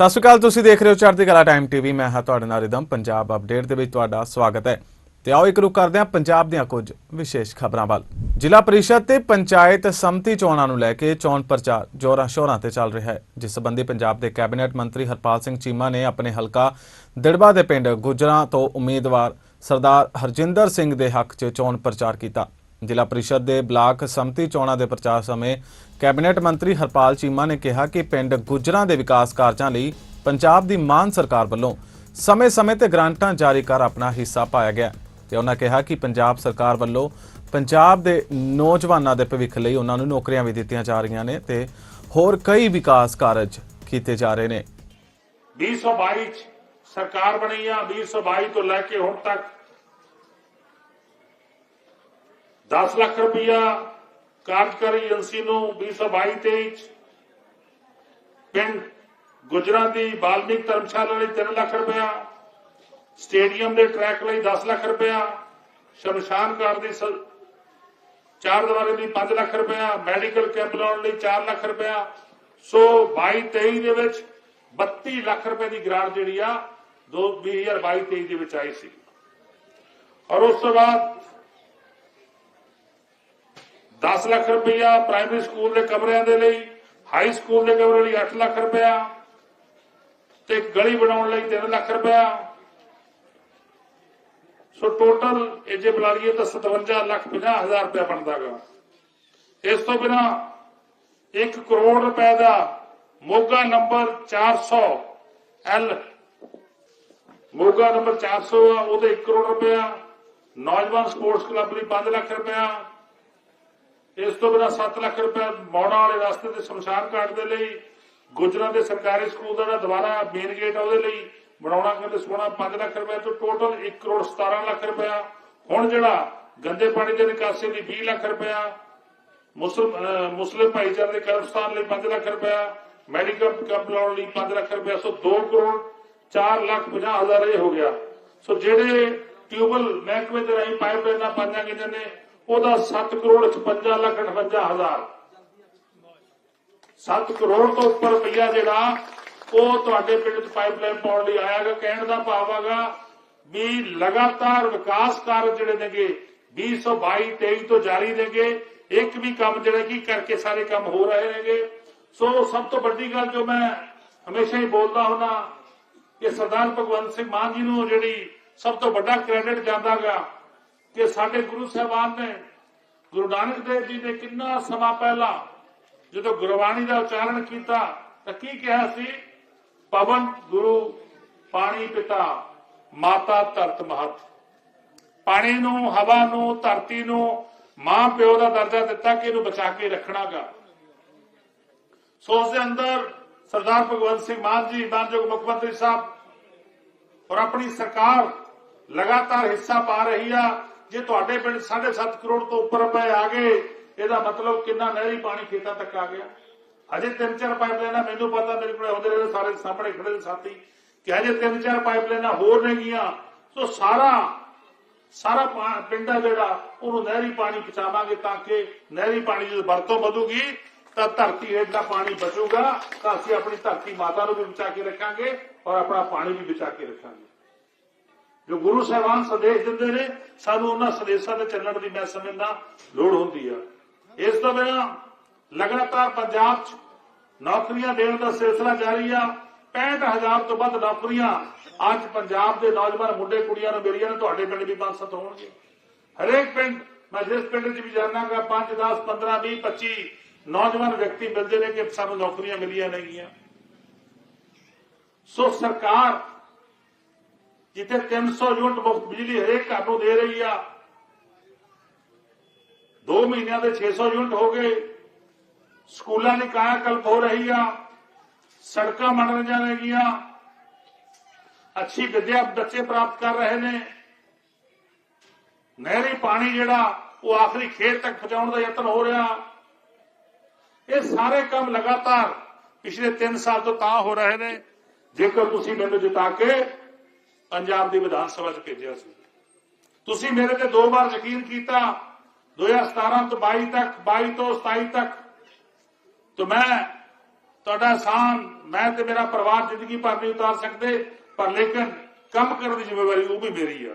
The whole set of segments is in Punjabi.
ਸਤਿ ਸ਼੍ਰੀ ਅਕਾਲ, ਤੁਸੀਂ ਦੇਖ ਰਹੇ ਹੋ ਚੜ੍ਹਦੀ ਕਲਾ ਟਾਈਮ ਟੀਵੀ ਮੈਂ ਹਾਂ ਤੁਹਾਡੇ ਨਾਲ ਰਿਦਮ, ਪੰਜਾਬ ਅਪਡੇਟ ਦੇ ਵਿੱਚ ਤੁਹਾਡਾ ਸਵਾਗਤ ਹੈ। ਤੇ ਆਓ ਇੱਕ ਰੁਕ ਕਰਦੇ ਹਾਂ ਪੰਜਾਬ ਦੀਆਂ ਕੁਝ ਵਿਸ਼ੇਸ਼ ਖਬਰਾਂ ਵੱਲ। ਜ਼ਿਲ੍ਹਾ ਪਰਿਸ਼ਦ ਤੇ ਪੰਚਾਇਤ ਸੰਮਤੀ ਚੋਣਾਂ ਨੂੰ ਲੈ ਕੇ ਚੋਣ ਪ੍ਰਚਾਰ ਜ਼ੋਰਾਂ ਸ਼ੋਰਾਂ ਤੇ ਚੱਲ ਰਿਹਾ ਹੈ, ਜਿਸ ਸੰਬੰਧੀ ਪੰਜਾਬ ਦੇ ਕੈਬਨਿਟ ਮੰਤਰੀ ਹਰਪਾਲ ਸਿੰਘ ਚੀਮਾ ਨੇ ਆਪਣੇ ਹਲਕਾ ਦਿੜਬਾ ਦੇ ਪਿੰਡ ਗੁਜਰਾਂ ਤੋਂ ਉਮੀਦਵਾਰ ਸਰਦਾਰ ਹਰਜਿੰਦਰ ਸਿੰਘ ਦੇ ਹੱਕ 'ਚ ਚੋਣ ਪ੍ਰਚਾਰ ਕੀਤਾ। ਜ਼ਿਲ੍ਹਾ ਪਰਿਸ਼ਦ ਦੇ ਬਲਾਕ ਸੰਮਤੀ ਚੋਣਾਂ ਦੇ ਪ੍ਰਚਾਰ ਸਮੇਂ ਕੈਬਨਿਟ ਮੰਤਰੀ ਹਰਪਾਲ ਚੀਮਾ ਨੇ ਕਿਹਾ ਕਿ ਪਿੰਡ ਗੁਜਰਾਂ ਦੇ ਵਿਕਾਸ ਕਾਰਜਾਂ ਲਈ ਪੰਜਾਬ ਦੀ ਮਾਨ ਸਰਕਾਰ ਵੱਲੋਂ ਸਮੇਂ-ਸਮੇਂ ਤੇ ਗ੍ਰਾਂਟਾਂ ਜਾਰੀ ਕਰ ਆਪਣਾ ਹਿੱਸਾ ਪਾਇਆ ਗਿਆ ਤੇ ਉਹਨਾਂ ਕਿਹਾ ਕਿ ਪੰਜਾਬ ਸਰਕਾਰ ਵੱਲੋਂ ਪੰਜਾਬ ਦੇ ਨੌਜਵਾਨਾਂ ਦੇ ਭਵਿੱਖ ਲਈ ਉਹਨਾਂ ਨੂੰ ਨੌਕਰੀਆਂ ਵੀ ਦਿੱਤੀਆਂ ਜਾ ਰਹੀਆਂ ਨੇ ਤੇ ਹੋਰ ਕਈ ਵਿਕਾਸ ਕਾਰਜ ਕੀਤੇ ਜਾ ਰਹੇ ਨੇ। 2022 ਸਰਕਾਰ ਬਣੀ ਆ 2022 ਤੋਂ ਲੈ ਕੇ ਹੁਣ ਤੱਕ 10 ਲੱਖ ਰੁਪਇਆ ਕਾਰਜਕਾਰੀ ਏਜੰਸੀ ਨੂੰ 2022 23 ਚ ਪਿੰਡ ਗੁਜਰਾ ਦੀ ਬਾਲਮੀਕ ਧਰਮਸ਼ਾਲਾ ਲਈ 3 ਲੱਖ ਰੁਪਇਆ ਸਟੇਡੀਅਮ ਦੇ ਟਰੈਕ ਲਈ 10 ਲੱਖ ਰੁਪਇਆ ਸ਼ਮਸ਼ਾਨ ਘਾਟ ਦੀ ਸ- ਚਾਰ ਦੀਵਾਰੀ ਲਈ 5 ਲੱਖ ਰੁਪਇਆ ਮੈਡੀਕਲ ਕੈਂਪ ਲਾਉਣ ਲਈ 4 ਲੱਖ ਰੁਪਇਆ ਸੋ 22 23 ਦੇ ਵਿੱਚ 32 ਲੱਖ ਰੁਪਏ ਦੀ ਗ੍ਰਾਂਟ ਜਿਹੜੀ ਆ 2022 23 ਦੇ ਵਿੱਚ ਆਈ ਸੀ ਔਰ ਉਸ ਤੋਂ ਬਾਅਦ 10 ਲੱਖ ਰੁਪਇਆ ਪ੍ਰਾਇਮਰੀ ਸਕੂਲ ਦੇ ਕਮਰਿਆਂ ਦੇ ਲਈ, ਹਾਈ ਸਕੂਲ ਦੇ ਕਮਰੇ ਲਈ 8 ਲੱਖ ਰੁਪਇਆ ਤੇ ਗਲੀ ਬਣਾਉਣ ਲਈ 3 ਲੱਖ ਰੁਪਇਆ। ਸੋ ਟੋਟਲ ਇਹ ਜੇ ਬੁਲਾ ਲਈਏ ਤਾਂ 57 ਲੱਖ 50 ਹਜ਼ਾਰ ਰੁਪਇਆ ਬਣਦਾਗਾ ਇਸ ਤੋਂ ਬਿਨਾ 1 ਕਰੋੜ ਰੁਪਏ ਦਾ Moga number 400 L, Moga number 400 ਆ, ਉਹਦੇ 1 ਕਰੋੜ ਰੁਪਇਆ। ਨੌਜਵਾਨ ਸਪੋਰਟਸ ਕਲੱਬ ਲਈ 5 ਲੱਖ ਰੁਪਇਆ। ਇਸ ਤੋਂ ਬਿਨਾ 7 ਲੱਖ ਰੁਪਇਆ ਮੌੜਾ ਵਾਲੇ ਰਸਤੇ ਤੇ ਸ਼ਮਸ਼ਾਨ ਘਾਟ ਦੇ ਲਈ, ਗੁਜਰਾਂ ਦੇ ਸਰਕਾਰੀ ਸਕੂਲ ਦਾ ਦੁਬਾਰਾ ਮੇਨ ਗੇਟ ਉਹਦੇ ਲਈ ਬਣਾਉਣਾ ਕਹਿੰਦੇ ਸੋਨਾ 5 ਲੱਖ ਰੁਪਏ ਤੋਂ ਟੋਟਲ 1 ਕਰੋੜ 17 ਲੱਖ ਰੁਪਇਆ ਹੁਣ ਜਿਹੜਾ ਗੰਦੇ ਪਾਣੀ ਦੇ ਨਿਕਾਸੀ ਲਈ 20 ਲੱਖ ਰੁਪਇਆ ਮੁਸਲਮ ਅਹ ਮੁਸਲਿਮ ਭਾਈਚਾਰੇ ਦੇ ਕਰਮਸਥਾਨ ਲਈ 5 ਲੱਖ ਰੁਪਇਆ ਮੈਡੀਕਲ ਕੈਂਪ ਲਾਉਣ ਲਈ 5 ਲੱਖ ਰੁਪਇਆ ਸੋ 2 ਕਰੋੜ 4 ਲੱਖ 50 ਹਜ਼ਾਰ ਇਹ ਹੋ ਗਿਆ। ਸੋ ਜਿਹੜੇ ਟਿਊਬਲ ਮਹਿਕਮੇ ਦੇ ਰਾਹੀਂ ਪਾਈਪ ਲਾਈਨਾਂ ਪਾਈਆਂ ਗਈਆਂ ਨੇ ਉਹਦਾ 7 ਕਰੋੜ 56 ਲੱਖ 58 ਹਜ਼ਾਰ। 7 ਕਰੋੜ ਤੋਂ ਉੱਪਰ ਰੁਪਈਆ ਜਿਹੜਾ, ਉਹ ਤੁਹਾਡੇ ਪਿੰਡ 'ਚ ਪਾਈਪਲਾਈਨ ਪਾਉਣ ਲਈ ਆਇਆਗਾ ਕਹਿਣ ਦਾ ਭਾਵ ਹੈਗਾ ਵੀ ਲਗਾਤਾਰ ਵਿਕਾਸ ਕਾਰਜ ਜਿਹੜੇ ਨੇਗੇ 2022 23 ਤੋਂ ਜਾਰੀ ਨੇਗੇ। ਇੱਕ ਵੀ ਕੰਮ ਜਿਹੜਾ ਕੀ ਕਰਕੇ ਸਾਰੇ ਕੰਮ ਹੋ ਰਹੇ ਨੇਗੇ। ਸੋ ਸਭ ਤੋਂ ਵੱਡੀ ਗੱਲ ਜੋ ਮੈਂ ਹਮੇਸ਼ਾ ਹੀ ਬੋਲਦਾ ਹੁੰਦਾ ਕਿ ਸਰਦਾਰ ਭਗਵੰਤ ਸਿੰਘ ਮਾਨ ਜੀ ਨੂੰ ਜਿਹੜੀ ਸਭ ਤੋਂ ਵੱਡਾ ਕ੍ਰੈਡਿਟ ਜਾਂਦਾਗਾ ਕਿ ਸਾਡੇ ਗੁਰੂ ਸਾਹਿਬਾਨ ਨੇ ਗੁਰੂ ਨਾਨਕ ਦੇਵ ਜੀ ਨੇ ਕਿੰਨਾ ਸਮਾਂ ਪਹਿਲਾਂ ਜਦੋਂ ਗੁਰਬਾਣੀ ਦਾ ਉਚਾਰਨ ਕੀਤਾ, ਤਾਂ ਕੀ ਕਿਹਾ ਸੀ? ਪਵਨ ਗੁਰੂ ਪਾਣੀ ਪਿਤਾ, ਮਾਤਾ ਧਰਤ ਮਹਤ। ਪਾਣੀ ਨੂੰ, ਹਵਾ ਨੂੰ, ਧਰਤੀ ਨੂੰ, ਮਾਂ ਪਿਓ ਦਾ ਦਰਜਾ ਦਿੱਤਾ ਕਿ ਇਹਨੂੰ ਬਚਾ ਕੇ ਰੱਖਣਾਗਾ। ਸੋ ਉਸ ਦੇ ਅੰਦਰ ਸਰਦਾਰ ਭਗਵੰਤ ਸਿੰਘ ਮਾਨ ਜੀ, ਮਾਨਯੋਗ ਮੁੱਖ ਮੰਤਰੀ ਸਾਹਿਬ, ਔਰ ਆਪਣੀ ਸਰਕਾਰ ਲਗਾਤਾਰ ਹਿੱਸਾ ਪਾ ਰਹੀ ਆ ਜੇ ਤੁਹਾਡੇ ਪਿੰਡ 7.5 ਕਰੋੜ ਤੋਂ ਉੱਪਰ ਰੁਪਏ ਆ ਗਏ, ਇਹਦਾ ਮਤਲਬ ਕਿੰਨਾ ਨਹਿਰੀ ਪਾਣੀ ਖੇਤਾਂ ਤੱਕ ਆ ਗਿਆ? ਅਜੇ ਤਿੰਨ ਚਾਰ ਪਾਈਪਲਾਈਨਾਂ ਮੈਨੂੰ ਪਤਾ, ਮੇਰੇ ਕੋਲ ਆਉਂਦੇ ਰਹੇ ਸਾਰੇ ਸਾਹਮਣੇ ਖੜੇ ਨੇ ਸਾਥੀ, ਕਿ ਅਜੇ ਤਿੰਨ ਚਾਰ ਪਾਈਪਲਾਈਨਾਂ ਹੋਰ ਨੇ ਗਈਆਂ ਸੋ ਸਾਰਾ ਸਾਰਾ ਪਿੰਡ ਆ ਜਿਹੜਾ, ਉਹਨੂੰ ਨਹਿਰੀ ਪਾਣੀ ਪਹੁੰਚਾਵਾਂਗੇ ਤਾਂ ਕਿ ਨਹਿਰੀ ਪਾਣੀ ਦੀ ਵਰਤੋਂ ਵਧੂਗੀ, ਤਾਂ ਧਰਤੀ ਹੇਠ ਦਾ ਪਾਣੀ ਬਚੂਗਾ, ਤਾਂ ਅਸੀਂ ਆਪਣੀ ਧਰਤੀ ਮਾਤਾ ਨੂੰ ਵੀ ਬਚਾ ਕੇ ਰੱਖਾਂਗੇ ਔਰ ਆਪਣਾ ਪਾਣੀ ਵੀ ਬਚਾ ਕੇ ਰੱਖਾਂਗੇ। ਜੋ ਗੁਰੂ ਸਾਹਿਬਾਨ ਸੰਦੇਸ਼ ਦਿੰਦੇ ਨੇ, ਸਾਨੂੰ ਉਹਨਾਂ ਸੰਦੇਸ਼ਾਂ ਤੇ ਚੱਲਣ ਦੀ ਮੈਂ ਸਮਝਦਾ ਲੋੜ ਹੁੰਦੀ ਆ। ਇਸ ਤੋਂ ਬਿਨਾਂ ਲਗਾਤਾਰ ਪੰਜਾਬ 'ਚ ਨੌਕਰੀਆਂ ਦੇਣ ਦਾ ਸਿਲਸਿਲਾ ਜਾਰੀ ਆ। 65000 ਤੋਂ ਵੱਧ ਨੌਕਰੀਆਂ ਅੱਜ ਪੰਜਾਬ ਦੇ ਨੌਜਵਾਨ ਮੁੰਡੇ ਕੁੜੀਆਂ ਨੂੰ ਮਿਲੀਆਂ ਨੇ, ਤੁਹਾਡੇ ਪਿੰਡ ਵੀ 5-7 ਹੋਣਗੇ। ਹਰੇਕ ਪਿੰਡ, ਮੈਂ ਜਿਸ ਪਿੰਡ 'ਚ ਵੀ ਜਾਣਾਗਾ 5 10 15 20 25 ਨੌਜਵਾਨ ਵਿਅਕਤੀ ਮਿਲਦੇ ਨੇ ਕਿ ਸਾਨੂੰ ਨੌਕਰੀਆਂ ਮਿਲੀਆਂ ਨੇਗੀਆਂ। ਸੋ ਸਰਕਾਰ ਜਿੱਥੇ 300 ਯੂਨਿਟ ਮੁਫਤ ਬਿਜਲੀ ਹਰੇਕ ਘਰ ਨੂੰ ਦੇ ਰਹੀ ਆ। 2 ਮਹੀਨਿਆਂ ਦੇ 600 ਯੂਨਿਟ ਹੋ ਗਏ। ਸਕੂਲਾਂ ਦੀ ਕਾਇਆਕਲਪ ਹੋ ਰਹੀ ਆ। ਸੜਕਾਂ ਬਣ ਰਹੀਆਂ ਅੱਛੀ ਵਿਦਿਆ ਬੱਚੇ ਪ੍ਰਾਪਤ ਕਰ ਰਹੇ ਨੇ। ਨਹਿਰੀ ਪਾਣੀ ਜਿਹੜਾ, ਉਹ ਆਖਰੀ ਖੇਤ ਤੱਕ ਪਹੁੰਚਾਉਣ ਦਾ ਯਤਨ ਹੋ ਰਿਹਾ। ਇਹ ਸਾਰੇ ਕੰਮ ਲਗਾਤਾਰ ਪਿਛਲੇ 3 ਸਾਲ ਤੋਂ ਤਾਂ ਹੋ ਰਹੇ ਨੇ। ਜੇਕਰ ਤੁਸੀਂ ਮੈਨੂੰ ਜਿਤਾ ਕੇ ਪੰਜਾਬ ਦੀ ਵਿਧਾਨ ਸਭਾ 'ਚ ਭੇਜਿਆ ਸੀ। ਤੁਸੀਂ ਮੇਰੇ ਤੇ ਦੋ ਵਾਰ ਯਕੀਨ ਕੀਤਾ 2017 ਤੋਂ 22 ਤੱਕ 22 ਤੋਂ 27 ਤੱਕ। ਤੋਂ ਮੈਂ ਤੁਹਾਡਾ ਆਸਾਨ ਮੈਂ ਤੇ ਮੇਰਾ ਪਰਿਵਾਰ ਜ਼ਿੰਦਗੀ ਭਰ ਨਹੀਂ ਉਤਾਰ ਸਕਦੇ, ਪਰ ਲੇਕਿਨ ਕੰਮ ਕਰਨ ਦੀ ਜ਼ਿੰਮੇਵਾਰੀ ਉਹ ਵੀ ਮੇਰੀ ਆ।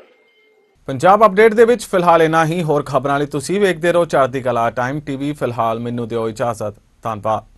ਪੰਜਾਬ ਅਪਡੇਟ ਦੇ ਵਿੱਚ ਫਿਲਹਾਲ ਇਨਾ ਹੀ। ਹੋਰ ਖਬਰਾਂ ਲਈ ਤੁਸੀਂ ਵੇਖਦੇ ਰਹੋ ਚੜ੍ਹਦੀ ਕਲਾ ਟਾਈਮ ਟੀਵੀ। ਫਿਲਹਾਲ ਮੈਨੂੰ ਦਿਓ ਇਜਾਜ਼ਤ। ਧੰਨਵਾਦ।